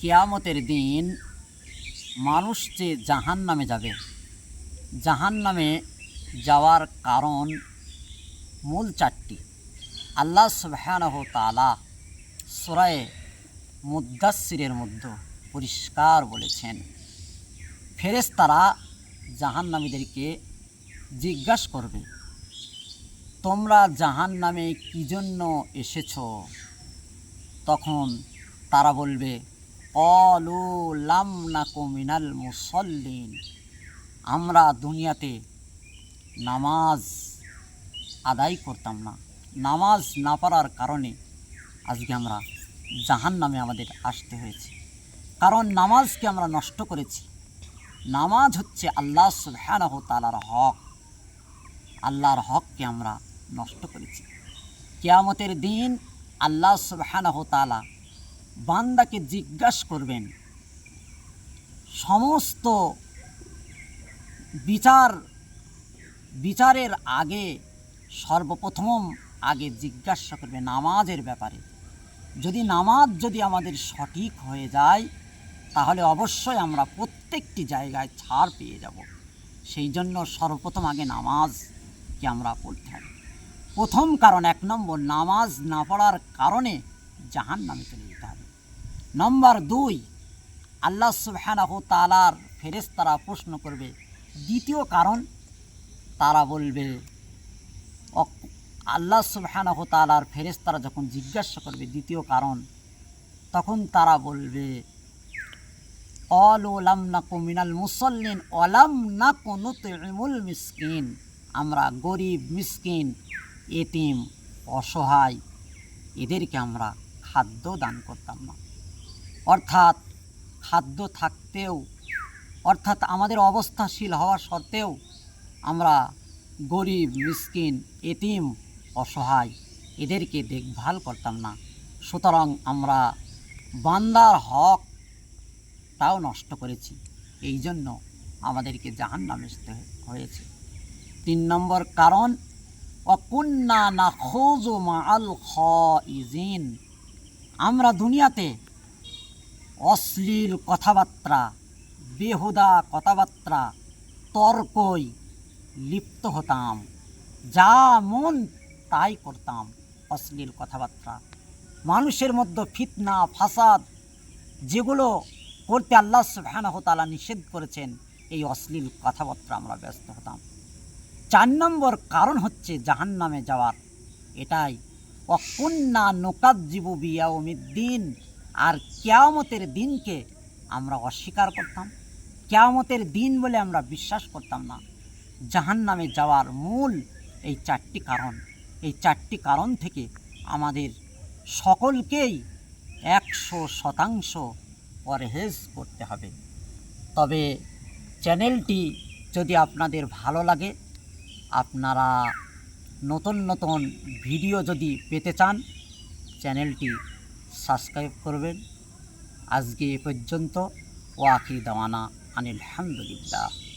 কিয়ামতের দিন মানুষ যে জাহান নামে যাবে জাহান নামে যাওয়ার কারণ মূল চারটি। আল্লাহ সুবহানাহ তালা সুরায়ে মুদাসিরের মধ্যে পরিষ্কার বলেছেন, ফেরেশতারা জাহান্নামীদেরকে জিজ্ঞাসা করবে, তোমরা জাহান নামে কী জন্য এসেছ? তখন তারা বলবে অলু লাম নাকু মিনাল মুসল্লিন আমরা দুনিয়াতে নামাজ আদায় করতাম না। নামাজ না পারার কারণে আজকে আমরা জাহান নামে আমাদের আসতে হয়েছে। কারণ নামাজকে আমরা নষ্ট করেছি। নামাজ হচ্ছে আল্লাহ সুবহানাহু তালার হক। আল্লাহর হককে আমরা নষ্ট করেছি। কেয়ামতের দিন আল্লাহ সুবহানাহু তাআলা বান্দাকে জিজ্ঞাসা করবেন, সমস্ত বিচার, বিচারের আগে সর্বপ্রথম আগে জিজ্ঞাসা করবে নামাজের ব্যাপারে। যদি নামাজ যদি আমাদের সঠিক হয়ে যায়, তাহলে অবশ্যই আমরা প্রত্যেকটি জায়গায় ছাড় পেয়ে যাব। সেই জন্য সর্বপ্রথম আগে নামাজকে আমরা পড়তে হবে। প্রথম কারণ, এক নম্বর, নামাজ না পড়ার কারণে জাহান নামে চলে যেতে হবে। নম্বর দুই, আল্লাহ সুবহানাহু তালার ফেরেশতারা প্রশ্ন করবে। দ্বিতীয় কারণ, তারা বলবে আল্লাহ সুবহানাহু তালার ফেরেশতারা যখন জিজ্ঞাসা করবে দ্বিতীয় কারণ, তখন তারা বলবে অলু লাম নাকু মিনাল মুসল্লিন অলাম নাকু নুতইমুল মিসকিন। আমরা গরিব, মিসকিন, এতিম, অসহায়, এদেরকে আমরা খাদ্য দান করতাম না। অর্থাৎ খাদ্য থাকতেও, অর্থাৎ আমাদের অবস্থাশীল হওয়া সত্ত্বেও আমরা গরিব, মিসকিন, এতিম, অসহায় এদেরকে দেখভাল করতাম না। সুতরাং আমরা বান্দার হক তাও নষ্ট করেছি। এই জন্য আমাদেরকে জাহান নামে হয়েছে। তিন নম্বর কারণ, অকুন্না না খোঁজো মা আল খ আমরা দুনিয়াতে অশ্লীল কথাবার্তা, বেহুদা কথাবার্তা, তর্কই লিপ্ত হতাম। যা মন, তাই করতাম অশ্লীল কথাবার্তা। মানুষের মধ্যে ফিতনা, ফাসাদ, যেগুলো করতে আল্লাহ সুবহানাহু তাআলা নিষেধ করেছেন, এই অশ্লীল কথাবার্তা আমরা ব্যস্ত হতাম। চার নম্বর কারণ হচ্ছে জাহান্নামে যাওয়ার। এটাই অকুন্না নোকাজ্জিবু বিয়াউমিদ্দিন আর কেয়ামতের দিনকে আমরা অস্বীকার করতাম। কেয়ামতের দিন বলে আমরা বিশ্বাস করতাম না। জাহান্নামে যাওয়ার মূল এই চারটি কারণ। এই চারটি কারণ থেকে আমাদের সকলকেই একশো শতাংশ পরহেজ করতে হবে। তবে চ্যানেলটি যদি আপনাদের ভালো লাগে, আপনারা নতুন নতুন ভিডিও যদি পেতে চান, চ্যানেলটি সাবস্ক্রাইব করবেন। আজকে এ পর্যন্ত। ওয়াকি আখির দাওয়ানা আনিল হামদুলিল্লাহ।